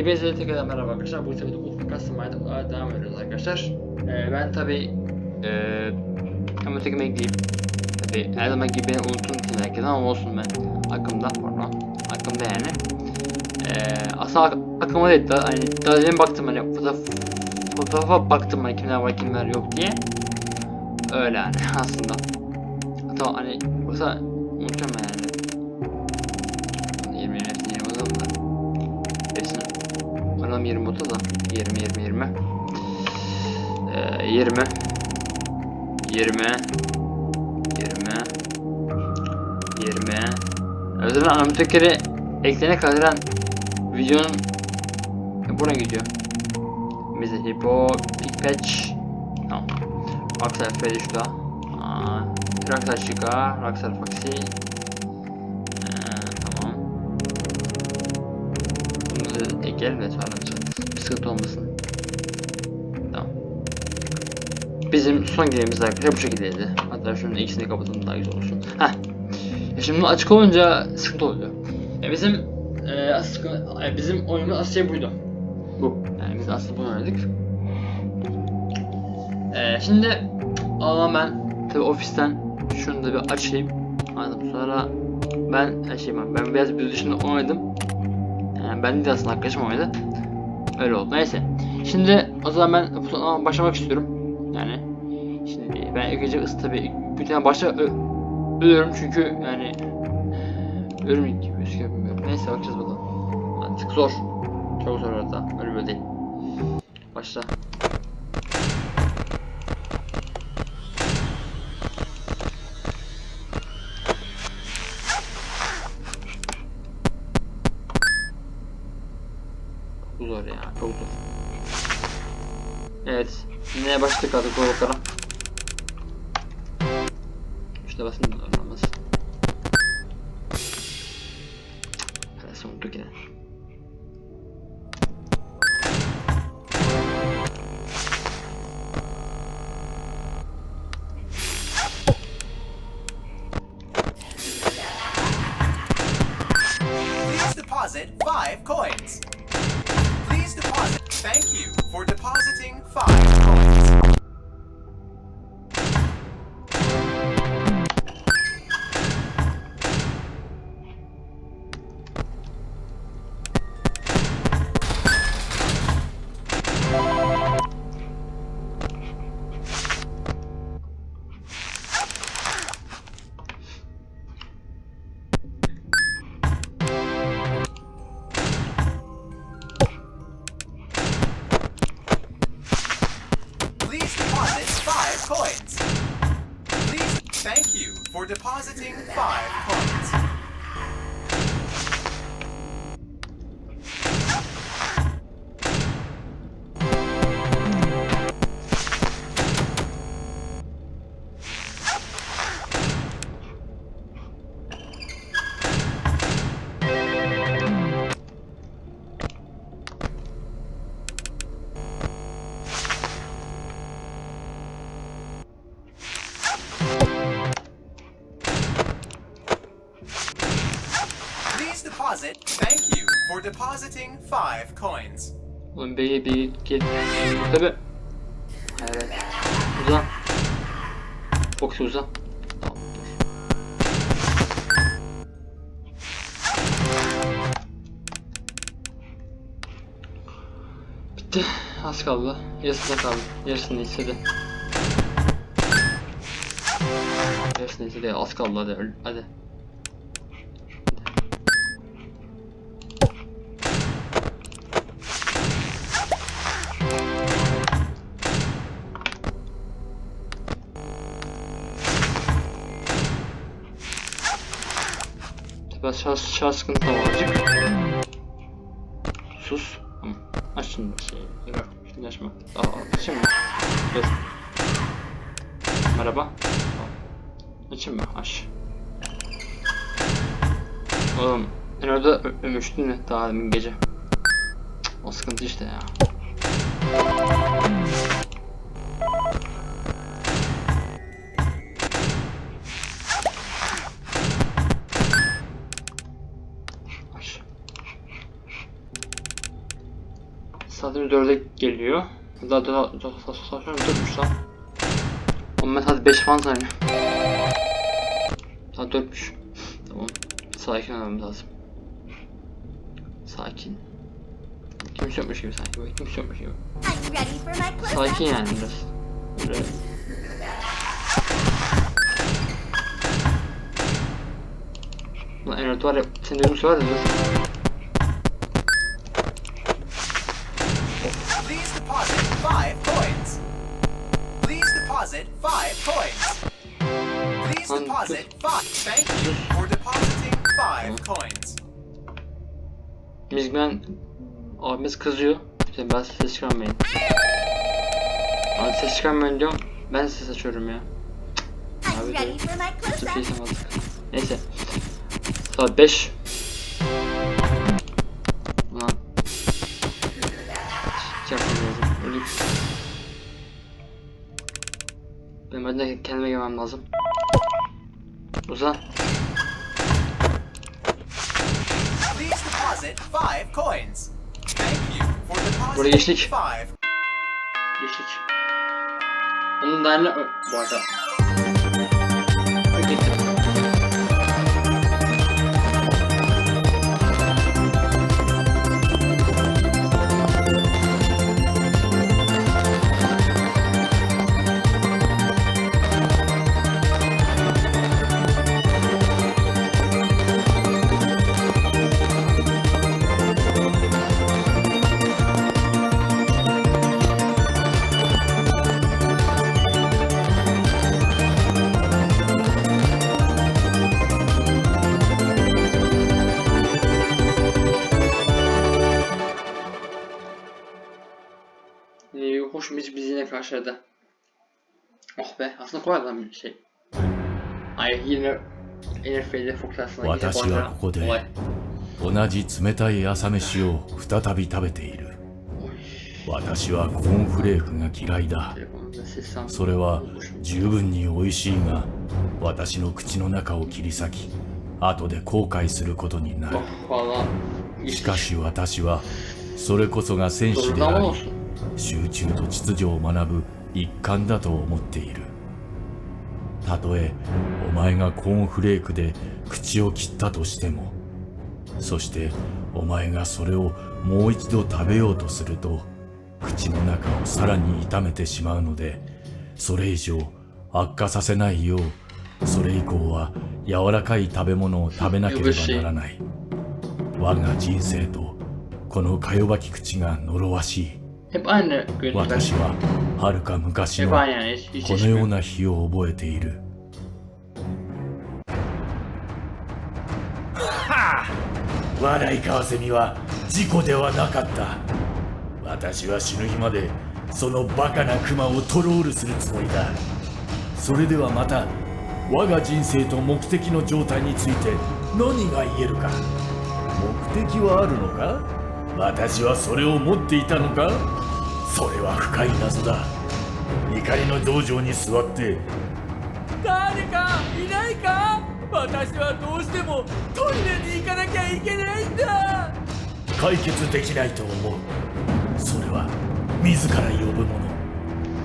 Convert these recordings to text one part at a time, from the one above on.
Hepinize tekrar merhaba arkadaşlar. Bu sefer de Ufuk Customized'a devam ediyoruz arkadaşlar. Ee, ben tabi ee, hemen tekime ekleyeyim. Tabi her zaman gibi beni unuttun için herkes ama olsun ben. Aklımda pardon. Aklımda yani. Ee, aslında ak aklıma değil daha hani daha demin baktım hani fotoğraf, fotoğrafa baktım hani kimler var kimler yok diye. Öyle yani aslında. Hatta hani yoksa 20 30 da. 20 20 20. Ee, 20 20 20 20 Özellikle anamtekleri eklene kadar videonun buna gidiyor. Bize Hippo, Big Patch Tamam. Rockstar Freddy şurada. Aa, Rockstar Chica, Rockstar De sonra bir sıkıntı olmasın. Tamam. Bizim son giremiz arkadaşlar bu şekildeydi. Hatta şunun ikisini kapatalım daha güzel olsun. Heh. E şimdi açık olunca sıkıntı oluyor. E bizim e, asıl, e, bizim oyunumuz aslında buydu. Bu. Yani biz aslında bunu oynadık. E, şimdi ama ben tabi ofisten şunu da bir açayım. Anladım. Sonra ben açayım. Ben biraz bir dışında oynadım. Yani ben de aslında arkadaşım oynadı. Öyle oldu. Neyse. Şimdi o zaman ben futbola başlamak istiyorum. Yani şimdi ben ilk önce ısı tabi bir tane başta ö- ölüyorum çünkü yani ölüm gibi gözüküyor bilmiyorum. Neyse bakacağız bakalım. Artık zor. Çok zor orada. Öyle böyle değil. Başla. Bakalım. İşte basın unuttuk yine. Deposit five coins. Please deposit. Thank you for depositing five coins. Depositing five coins. Oğlum bir bir gel. Tabi. Evet. Uzan. Foxy uzan. Bitti. Az kaldı. Yarısında kaldı. Yarısını istedi. Yarısını istedi. Az kaldı hadi. Hadi. Biraz şans, şans sıkıntı. Sus. Tamam. Aç şey. Yok. Şimdi açma. Aa, şimdi. Dur. Merhaba. Açayım mı? Aç. Oğlum. Ö- ölmüştün mü daha demin gece? O sıkıntı işte ya. Saatimiz 4'e geliyor. Daha daha daha daha saat 4'müş lan. Ama ben saat 5 falan sanıyorum. Saat 4'müş. Tamam. Sakin olmam lazım. Sakin. Kimse yokmuş gibi sanki böyle kimse yokmuş gibi. Sakin yani biraz. Böyle. Lan Enert var ya, dediğin şey var ya. Deposit five coins. Please deposit five. Thank you for depositing five coins. Mizgmen abimiz kızıyor. İşte ben ses çıkarmayın. Abi ses çıkarmayın diyorum. Ben ses açıyorum ya. Abi de- mantık. Neyse. Saat 5. Ulan. Hiç lazım. Benim ben de kendime gelmem lazım. Uzan. Buraya geçtik. Geçtik. Onun da aynı bu arada. Gittim. başladı. Oh be, aslında 同じ冷たい朝飯を再び食べている私はコーンフレークが嫌いだそれは十分に美味しいが私の口の中を切り裂き後で後悔することになるしかし私はそれこそが戦士であり集中と秩序を学ぶ一環だと思っている。たとえお前がコーンフレークで口を切ったとしてもそしてお前がそれをもう一度食べようとすると口の中をさらに痛めてしまうのでそれ以上悪化させないようそれ以降は柔らかい食べ物を食べなければならない。我が人生とこのかよばき口が呪わしい。Hep aynı görüntüler. 私ははるか昔 Hep の aynı yani hiç, hiç このよう değişmiyor. な日を覚えている笑いかわせみは事故ではなかった私は死ぬ日までそのバカなクマをトロールするつもりだそれではまた我が人生と目的の状態について何が言えるか目的はあるのか私はそれを持っていたのか？それは深い謎だ。怒りの道場に座って。誰かいないか？私はどうしてもトイレに行かなきゃいけないんだ。解決できないと思う。それは自ら呼ぶもの。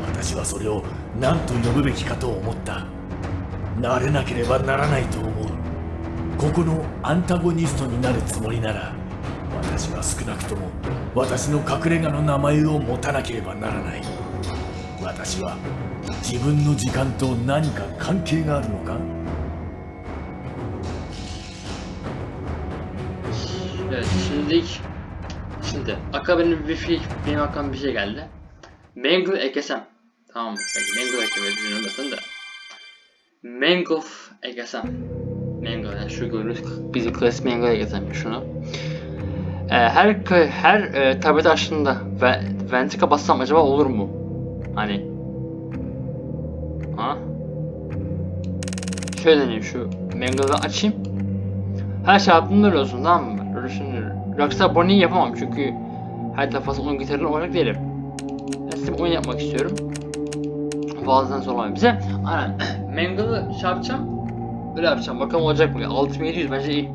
私はそれを何と呼ぶべきかと思った。慣れなければならないと思う。ここのアンタゴニストになるつもりなら私は少なくとも私の隠れ家の名前を持たなければならない私は自分の時間と何か関係があるのか şimdi şimdi akabinde bir şey benim aklıma bir şey geldi. Mangle ekesem. Tamam mı? Peki Mangle eklemeyi düşünüyorum zaten de. Mangle ekesem. Mangle yani şu gördüğünüz bizim klasik Mangle ekesem şunu. Ee, her kö- her e, tablet açtığında ve venti kapatsam acaba olur mu? Hani Ha? Şöyle deneyeyim şu Mangle'ı açayım. Her şey aklımda olsun tamam mı? Düşünüyorum. Rockstar Bonnie'yi yapamam çünkü her defasında oyun gitarını oynamak değilim. Ben size oyun yapmak istiyorum. Bazen sormayın bize. Aynen. Mangle'ı şey yapacağım. Böyle yapacağım. Bakalım olacak mı? 6700 bence iyi.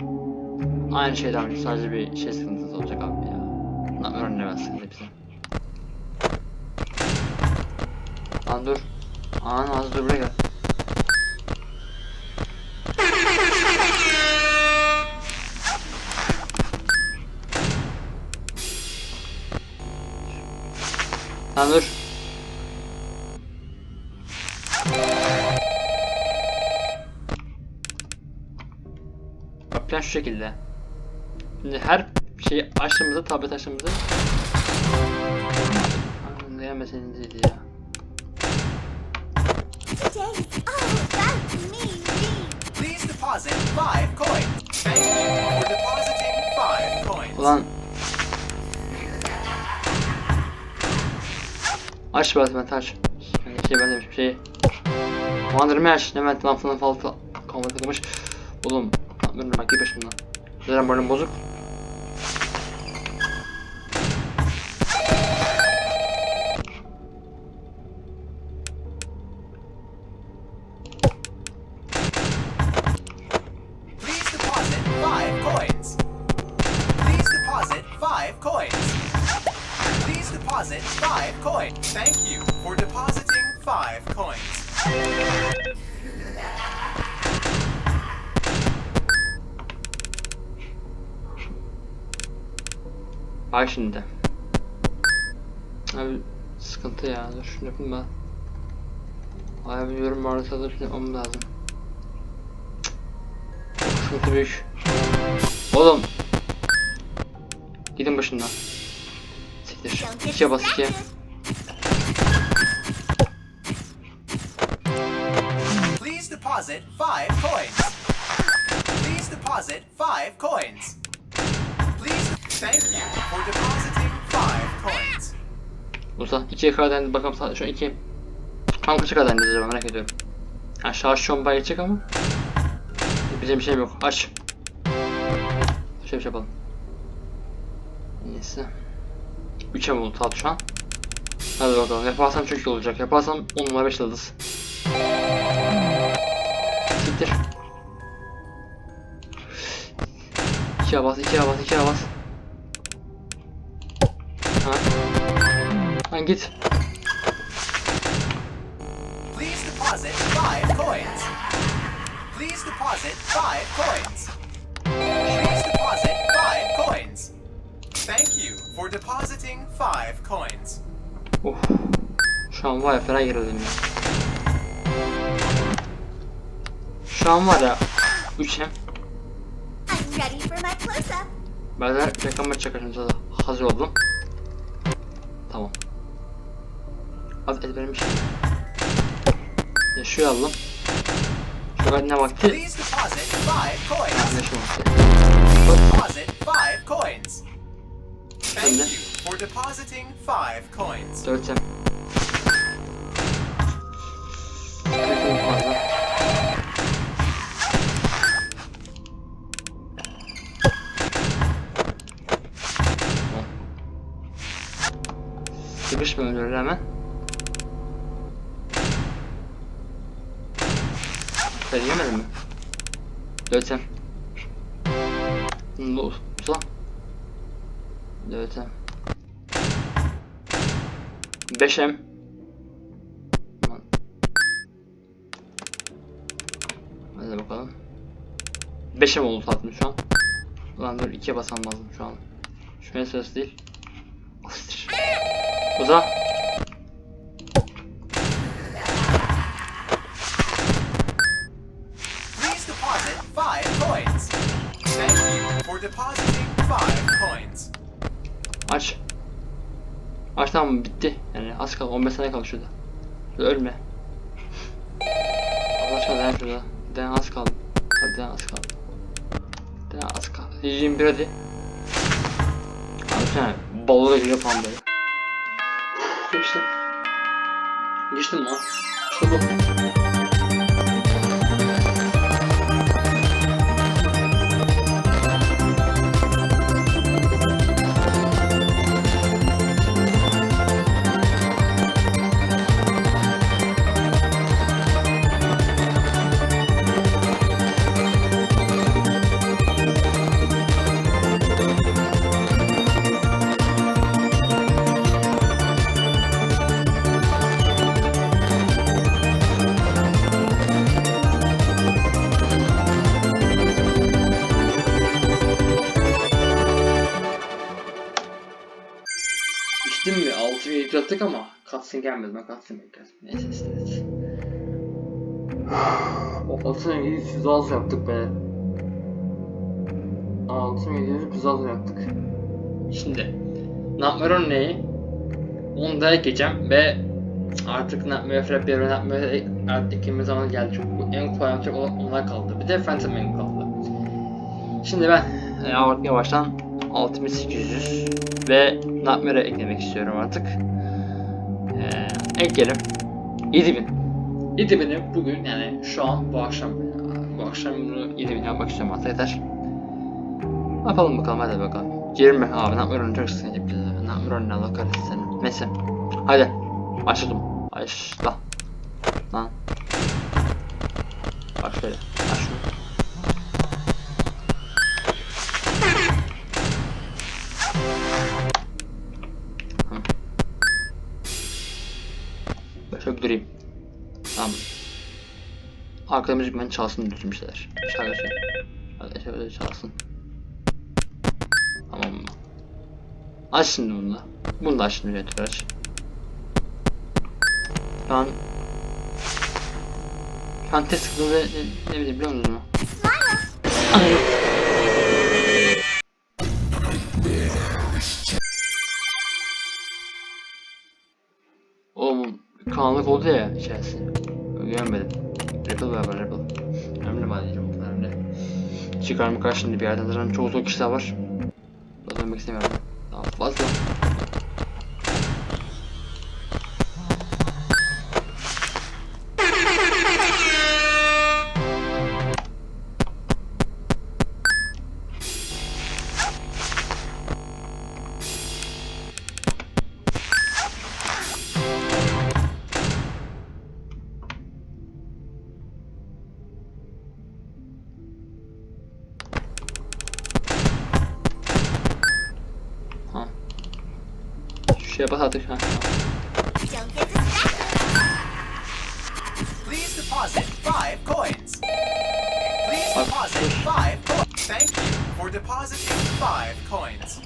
Aynı şeyden abi. Sadece bir şey sıkıntısı olacak abi ya. Lan öğrenemezsin hepsi. Lan dur. Anan az dur buraya gel. Lan dur. Plan şu şekilde. Her şeyi açtığımızda, tablet açtığımızda five coins. Ulan Aç ben aç. Yani şey ben demişim şeyi. Mandırma aç. Hemen lan falan falan kalmadı takılmış. Oğlum. Dur bak git başımdan. Zaten moralim bozuk. Bak şimdi. Abi sıkıntı ya. Dur şunu yapayım ben. Abi yorum varsa da şunu lazım. Sıkıntı büyük. Oğlum. Gidin başından. Siktir. İkiye bas ikiye. Please deposit five coins. Please deposit five coins. Thank you. Usta ikiye kadar dendi bakalım sadece şu an iki. Tam kaça kadar denedi acaba merak ediyorum. Ha şarj şu an bayağı ama. Bizim bir şeyim yok. Aç. Şöyle bir şey yapalım. Neyse. 3'e mi oldu saat şu an? Hadi bakalım. Yaparsam çok iyi olacak. Yaparsam 10 numara 5 yıldız. Siktir. 2'ye bas, 2'ye bas, 2'ye bas. Lan git. Please deposit five coins. Please deposit five coins. Please deposit five coins. Thank you for depositing five coins. Of. Şu an var ya fena gerildim ya. Şu an var ya 3'e. I'm ready for my close-up. Ben de reklam çakışınca da hazır oldum. Tamam. Az ezberim şey. Yaşayalım. Şurada ne vakti? Please deposit five coins. Ne şu vakti? Deposit five coins. Thank Sen de. you for depositing five coins. Dörtem. Çok fazla. Tamam. Sıkışma öyle hemen. Sen yemedin mi? Oldu? Ulan. Beşem. Aman. Hadi bakalım. Beşem oldu tatlım şu an. Ulan dur ikiye basam lazım şu an. Şu sırası değil. Asittir. Uza. Aç tamam bitti. Yani az kaldı 15 saniye kaldı şurada. Şurada ölme. Allah aşkına dayan şurada. Dayan az kaldı. Hadi dayan az kaldı. Dayan az kaldı. 21 hadi. Abi sen balığa giriyor falan böyle. Geçtim. Geçtim lan. İşte. 6700 attık ama cutscene gelmedi. Ben cutscene bekledim. Neyse neyse. O 6700 daha zor yaptık be. 6700 güzel zor yaptık. Şimdi Nightmare on neyi? Onu da geçeceğim ve artık Nightmare Flap bir Nightmare artık ekimiz zamanı geldi. Çok en kolay yapacak olan onlar kaldı. Bir de Phantom Man kaldı. Şimdi ben e, yavaş- yavaştan 6800 ve Nightmare'e eklemek istiyorum artık. Ee, ekleyelim. 7000. 7000'i bugün yani şu an bu akşam bu akşam bunu 7000 yapmak istiyorum artık yeter. Yapalım bakalım hadi bakalım. 20 abi Nightmare'ın çok sıkıntı bize. Nightmare'ın Allah kahretsin seni. Neyse. Hadi. Başladım. Başla. Lan. Bak Arkada müzik ben çalsın şeyler. Şarkı şey. Şöyle çalsın. Tamam mı? Aç şimdi bunu da. Bunu da aç şimdi üretip aç. Şu an Şu an test kısmında ne, ne, ne bileyim biliyor musunuz mu? Ay. Oğlum karanlık oldu ya içerisi. Görmedim. Ripple var var Ripple. Önemli kadar önemli. Çıkarma karşında bir yerden zaten çoğu çok kişiler var. Dönmek istemiyorum. Daha fazla. Artık. Ha. Please deposit five coins. Please deposit five coins. Thank you for depositing five coins.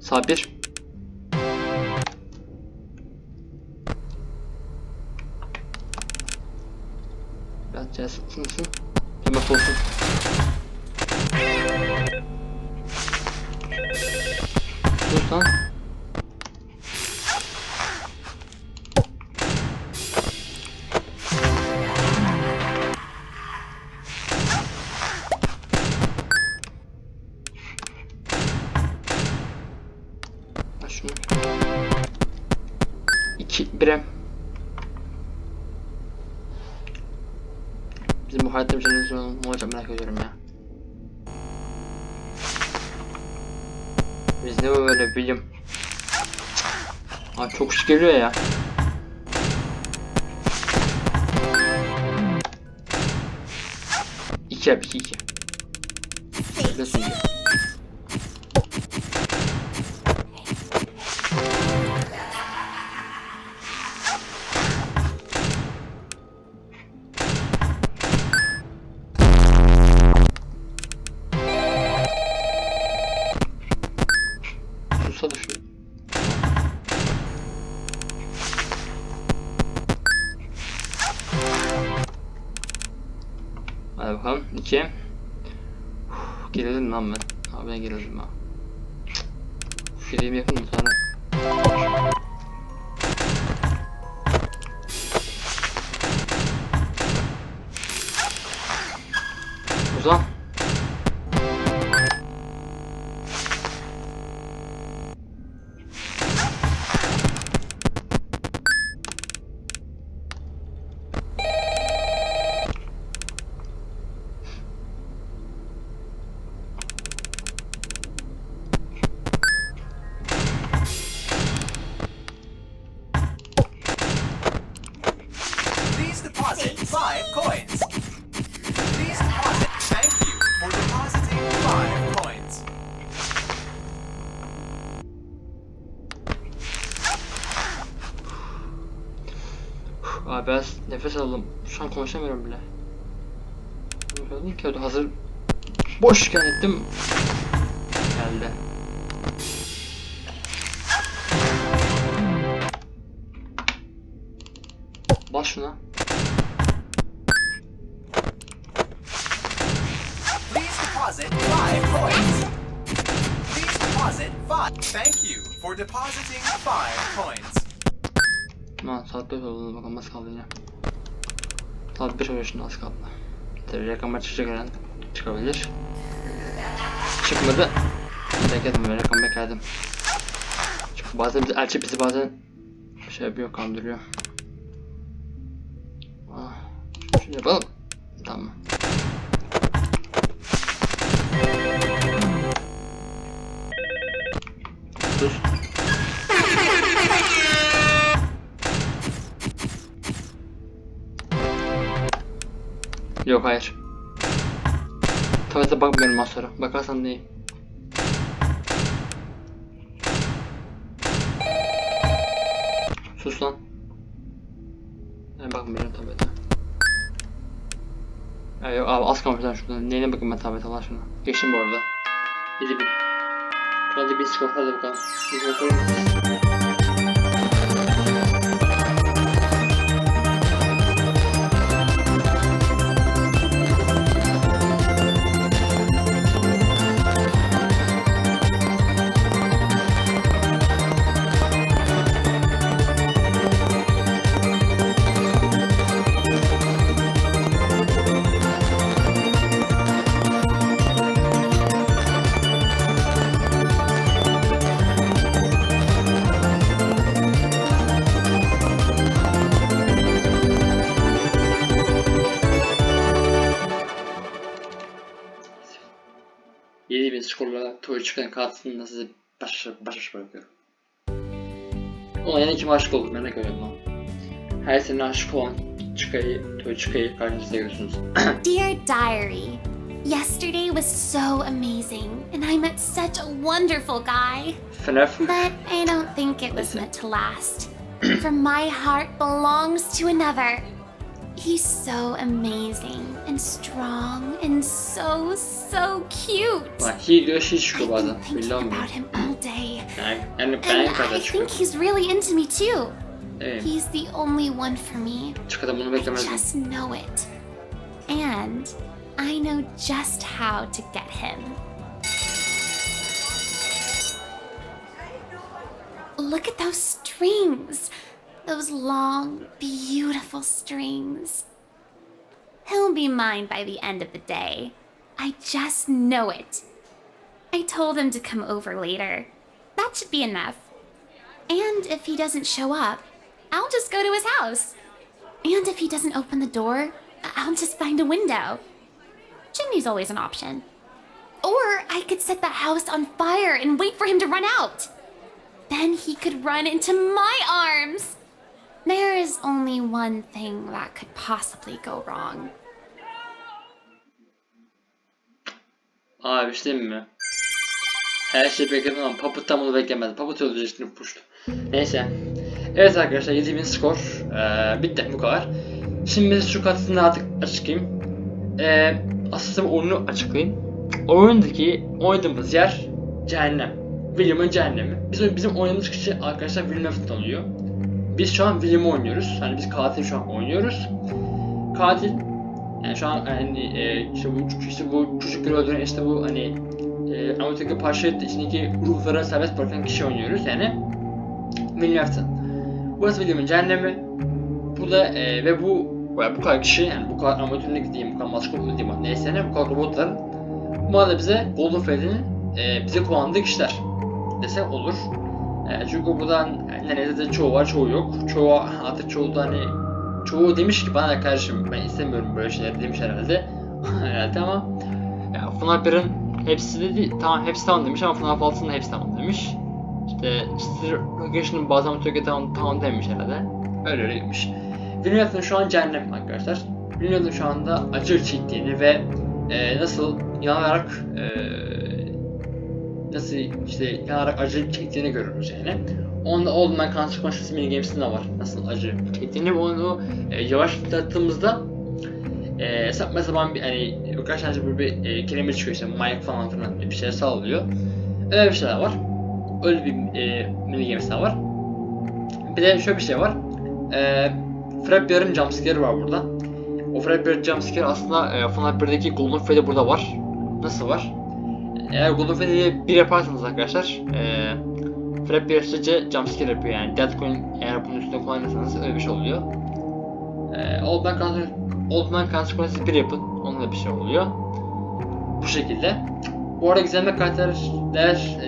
Sağ bir. Biraz cihaz ısınsın. Yemek olsun. Biz ne böyle bilim. Aa çok iş geliyor ya. İki yap iki 2. Gelelim lan ben. Abi ben gelelim ha. Şurayı bir yapayım? Uzan. nefes alalım. Şu an konuşamıyorum bile. Konuşamadım ki hazır boşken ettim. Geldi. Bas şuna. Thank you for depositing 5 coins. Tamam, saatte sorulur bakalım nasıl kaldı yine. Saat 1 oluyor şimdi az kaldı. Tabii rakamlar çıkacak herhalde. Çıkabilir. Çıkmadı. Bekledim böyle rakam bekledim. Çünkü bazen bizi, elçi bizi bazen şey yapıyor kandırıyor. Ah, şunu yapalım. Tamam. Dur. Yok hayır. Tuvalete bakmıyorum az sonra. Bakarsan değil. Sus lan. Ben bakmıyorum tablete. Ya yok abi az kalmış lan şurada. Neyine bakayım ben tablete Allah aşkına. Geçtim bu arada. 7000. Hadi bir skor hadi bakalım. Bir skor skorla Toy çıkan kartını size baş baş baş bırakıyorum. Ona kim aşık olur merak ediyorum lan. Her sene aşık olan Toy karşınızda görüyorsunuz. Dear Diary, yesterday was so amazing, and I met such a wonderful guy. But I don't think it was meant to last. For my heart belongs to another. He's so amazing and strong and so, so cute. Bak he diyor çıkıyor I've bazen. thinking about him all day. Yani, yani ben And I kadar çıkıyor. think he's really into me too. Evet. He's the only one for me. Çıkadan bunu I beklemezdim. just know it. And I know just how to get him. Look at those strings. Those long, beautiful strings. He'll be mine by the end of the day. I just know it. I told him to come over later. That should be enough. And if he doesn't show up, I'll just go to his house. And if he doesn't open the door, I'll just find a window. Chimney's always an option. Or I could set the house on fire and wait for him to run out. Then he could run into my arms. There is only one thing that could possibly go wrong. Abi işte mi? Her şey bekledim ama Paput'tan bunu beklemezdim. Paput öldürecek şimdi puştu. Neyse. Evet arkadaşlar 7000 skor. Ee, bitti bu kadar. Şimdi şu kartını artık açıklayayım. Ee, aslında oyunu açıklayayım. Oyundaki oynadığımız yer cehennem. William'ın cehennemi. Biz, bizim oynadığımız kişi arkadaşlar William Afton oluyor. Biz şu an William'ı oynuyoruz. Hani biz katil şu an oynuyoruz. Katil yani şu an hani e, işte bu işte bu çocukları öldüren işte bu hani e, Amerika parça içindeki ruhları serbest bırakan kişi oynuyoruz yani William Afton. Burası William'ın cehennemi. Bu da e, ve bu yani bu kadar kişi yani bu kadar amatörlük diyeyim, bu kadar maskot diyeyim neyse ne bu kadar robotların bu arada bize Golden Freddy'nin e, bize kullandığı kişiler desek olur. E, çünkü buradan yani neredeyse de çoğu var çoğu yok. Çoğu artık çoğu da hani çoğu demiş ki bana kardeşim ben istemiyorum böyle şeyler demiş herhalde. herhalde ama ya FNAF 1'in hepsi de değil, tamam hepsi tamam demiş ama FNAF 6'nın hepsi tamam demiş. İşte Steel Location'ın bazı amatörge tamam, tamam demiş herhalde. Öyle öyle gitmiş. Williamson şu an cehennem arkadaşlar. Williamson şu anda acı çektiğini ve e, nasıl yanarak e, nasıl işte yanarak acı çektiğini görürüz yani. Onda olduğundan Consequences mini games'inde var. Nasıl acı çektiğini ve onu e, yavaşlattığımızda e, saçma sapan bir hani birkaç tane böyle bir e, kelime çıkıyor işte Mike falan filan bir şeyler sağlıyor. Öyle bir şeyler var. Öyle bir e, mini games daha var. Bir de şöyle bir şey var. E, Fredbear'ın jumpscare'ı var burada. O Fredbear jumpscare aslında e, FNAF 1'deki Golden Freddy burada var. Nasıl var? Eğer Freddy'yi bir yaparsanız arkadaşlar e, Fredbear sizce jumpscare yapıyor yani Death Coin eğer bunun üstünde kullanırsanız öyle bir şey oluyor. E, Old Man Old Man Consequences 1 yapın. Onunla bir şey oluyor. Bu şekilde. Bu arada gizemli karakterler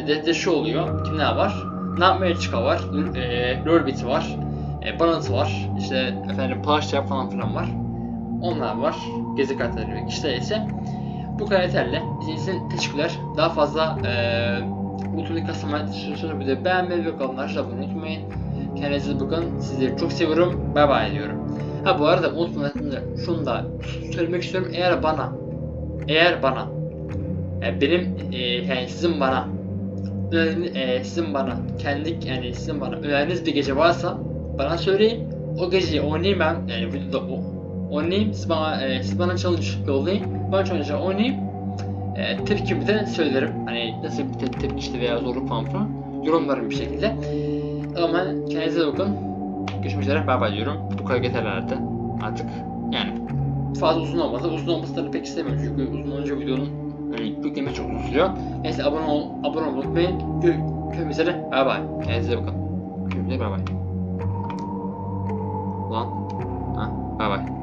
de, de şu oluyor. Kimler var? Nightmare Chica var. E, Lurbit var. E, Banat var. İşte efendim Plush falan filan var. Onlar var. Gezi karakterleri kişiler ise bu karakterle izlediğiniz teşekkürler. Daha fazla Custom Edition'ı bir de beğenmeyi ve kalınlar. Şunu unutmayın. Kendinize bakın. Sizleri çok seviyorum. Bay bay diyorum. Ha bu arada unutmayın şunu da söylemek istiyorum. Eğer bana eğer bana yani benim e, yani sizin bana önerin, e, sizin bana kendi yani sizin bana öneriniz bir gece varsa bana söyleyin. O geceyi oynayayım ben yani videoda o, oynayayım. Siz bana, e, siz bana challenge yollayın. Ben challenge oynayayım. E, tepkimi de söylerim. Hani nasıl bir te- tepki işte veya zorluk falan filan. Yorumlarım bir şekilde. Ama kendinize iyi bakın. Görüşmek üzere. Bay bay diyorum. Bu kadar yeter herhalde. Artık yani fazla uzun olmasa uzun olmasını pek istemiyorum çünkü uzun olunca videonun hani yükleme çok uzun sürüyor. Neyse abone ol, abone olmayı unutmayın. Gö- Görüşmek üzere. Bay bay. Kendinize bakın. Görüşmek üzere. Bay bay. Lan. Ha, bay bay.